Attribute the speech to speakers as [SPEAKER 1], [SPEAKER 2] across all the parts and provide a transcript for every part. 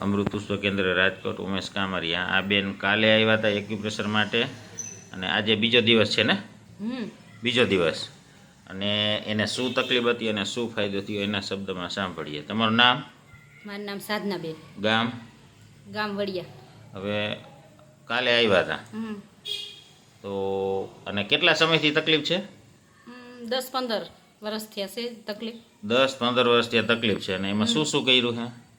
[SPEAKER 1] અમૃત પુષ્પ કેન્દ્ર રાજકોટ ઉમેશ કામરિયા. આ બેન કાલે આવ્યા હતા એક્યુપ્રેશર માટે અને આજે બીજો દિવસ છે ને? બીજો દિવસ. અને એને શું તકલીફ હતી અને શું ફાયદો થયો એના શબ્દમાં સાંભળીએ. તમારું નામ?
[SPEAKER 2] મારું નામ સાધનાબેન
[SPEAKER 1] ગામ?
[SPEAKER 2] ગામ વડિયા.
[SPEAKER 1] હવે કાલે આવ્યા હતા? તો અને કેટલા સમયથી તકલીફ છે?
[SPEAKER 2] દસ પંદર વર્ષ થયા છે તકલીફ.
[SPEAKER 1] દસ પંદર વર્ષથી ત્યાં તકલીફ છે. અને એમાં શું શું કર્યું છે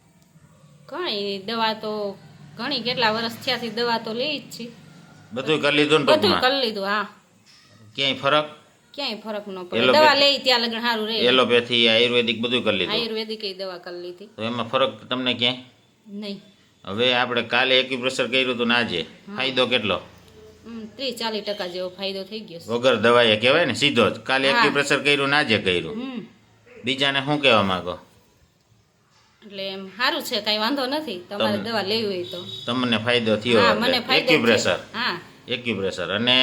[SPEAKER 2] ઘણી દવા તો ઘણી કેટલા વર્ષ થયાથી દવા તો લઈ જ છે.
[SPEAKER 1] બધું કરી લીધું ને
[SPEAKER 2] બધું કરી લીધું હા.
[SPEAKER 1] ક્યાંય ફરક?
[SPEAKER 2] ક્યાંય ફરક ન પડે. દવા લઈ ત્યાં લગન સારું રહે.
[SPEAKER 1] એલોપેથી આયુર્વેદિક બધું કરી લીધું?
[SPEAKER 2] આયુર્વેદિક દવા કરી લીધી.
[SPEAKER 1] તો એમાં ફરક તમને ક્યાંય?
[SPEAKER 2] નહીં.
[SPEAKER 1] હવે આપણે કાલે એક્યુપ્રેશર કર્યું હતું ના જે ફાયદો કેટલો?
[SPEAKER 2] ત્રીસ ચાલીસ ટકા જેવો ફાયદો થઈ ગયો
[SPEAKER 1] વગર દવાએ કહેવાય ને સીધો જ. કાલે. એક્યુપ્રેશર કર્યું ના જે કર્યું. બીજાને શું કહેવા માંગો?
[SPEAKER 2] એટલે એમ સારું છે કાંઈ વાંધો નથી. તમારે દવા લેવી હોય તો.
[SPEAKER 1] તમને ફાયદો થયો
[SPEAKER 2] હા મને
[SPEAKER 1] એક્યુપ્રેશર.
[SPEAKER 2] હા.
[SPEAKER 1] એક્યુપ્રેશર. અને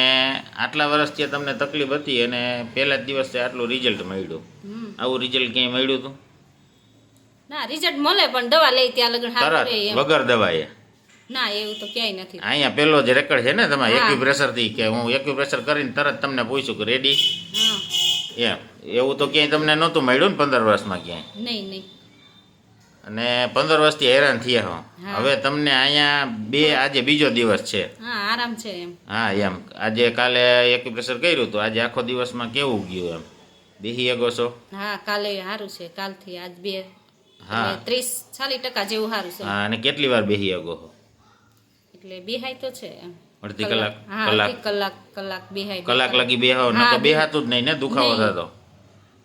[SPEAKER 1] આટલા વર્ષથી તમને તકલીફ હતી અને પહેલા જ દિવસે આટલું રિઝલ્ટ મળ્યું. આવું રિઝલ્ટ ક્યાંય મળ્યું હતું?
[SPEAKER 2] ના રિઝલ્ટ મળે પણ દવા લઈ ત્યાં લગન
[SPEAKER 1] તરત? વગર દવાએ?
[SPEAKER 2] ના એવું તો ક્યાંય નથી.
[SPEAKER 1] અહીંયા પેલો જ રેકર્ડ છે ને તમારે એક્યુપ્રેશરથી કે હું એક્યુપ્રેશર કરીને તરત તમને પૂછ્યું કે રેડી એમ. એવું તો ક્યાંય તમને નહોતું મળ્યું ને પંદર વર્ષમાં ક્યાંય?
[SPEAKER 2] નહીં નહીં.
[SPEAKER 1] અને પંદર વર્ષથી હેરાન થયા હો. હવે તમને અહીંયા બે આજે બીજો દિવસ છે.
[SPEAKER 2] હા આરામ છે એમ.
[SPEAKER 1] હા એમ. આજે કાલે એક્યુપ્રેશર કર્યું તો આજે આખો દિવસમાં કેવું ગયું એમ? બેહી એગો છો?
[SPEAKER 2] હા કાલે સારું છે. કાલથી આજ બે.
[SPEAKER 1] હા.
[SPEAKER 2] ત્રીસ ચાલીસ ટકા જેવું સારું છે.
[SPEAKER 1] હા અને કેટલી વાર બેહી એગો હો
[SPEAKER 2] એટલે બેહાય તો છે.
[SPEAKER 1] અડધી કલાક. કલાક?
[SPEAKER 2] કલાક. કલાક બેહાય
[SPEAKER 1] કલાક લાગી બેહો
[SPEAKER 2] હા, તો
[SPEAKER 1] બેહાતું જ નહીં ને દુખાવો. થતો.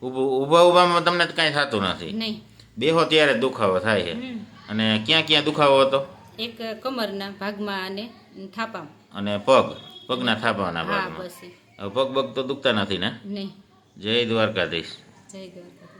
[SPEAKER 1] ઊભા ઊભા ઊભામાં તમને કાંઈ થતું નથી.
[SPEAKER 2] નહીં.
[SPEAKER 1] બેહો ત્યારે દુખાવો થાય છે. અને ક્યાં ક્યાં દુખાવો હતો?
[SPEAKER 2] એક કમરના ભાગમાં અને થાપામાં.
[SPEAKER 1] અને પગ? પગના થાપાના ભાગમાં. પગ પગ તો દુખતા નથી ને?
[SPEAKER 2] નહીં.
[SPEAKER 1] જય દ્વારકાધીશ.
[SPEAKER 2] જય દ્વારકા